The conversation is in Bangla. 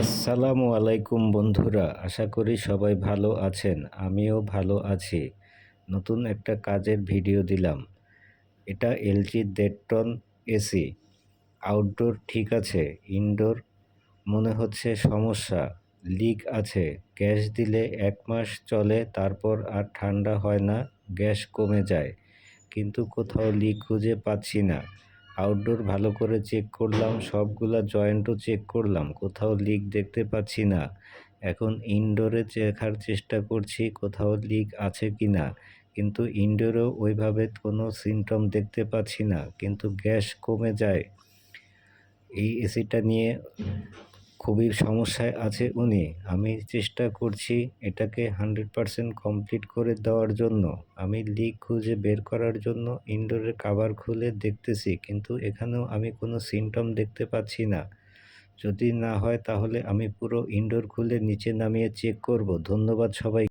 আসসালামু আলাইকুম বন্ধুরা, আশা করি সবাই ভালো আছেন। আমিও ভালো আছি। নতুন একটা কাজের ভিডিও দিলাম। এটা এলজি দেড় টন এসি। আউটডোর ঠিক আছে, ইনডোর মনে হচ্ছে সমস্যা, লিক আছে। গ্যাস দিলে এক মাস চলে, তারপর আর ঠান্ডা হয় না, গ্যাস কমে যায়। কিন্তু কোথাও লিক খুঁজে পাচ্ছি না। আউটডোর ভালো করে চেক করলাম, সবগুলা জয়েন্টও চেক করলাম, কোথাও লিক দেখতে পাচ্ছি না। এখন ইনডোরে দেখার চেষ্টা করছি, কোথাও লিক আছে কি না কিন্তু ইনডোরেও ওইভাবে কোনো সিমটম দেখতে পাচ্ছি না, কিন্তু গ্যাস কমে যায়। এই এসিটা নিয়ে খুবই সমস্যায় আছে উনি। আমি চেষ্টা করছি এটাকে হান্ড্রেড পারসেন্ট কমপ্লিট করে দেওয়ার জন্য। আমি লিক খুঁজে বের করার জন্য ইনডোরের কাভার খুলে দেখতেছি, কিন্তু এখানেও আমি কোনো সিমটম দেখতে পাচ্ছি না। যদি না হয় তাহলে আমি পুরো ইনডোর খুলে নিচে নামিয়ে চেক করব। ধন্যবাদ সবাই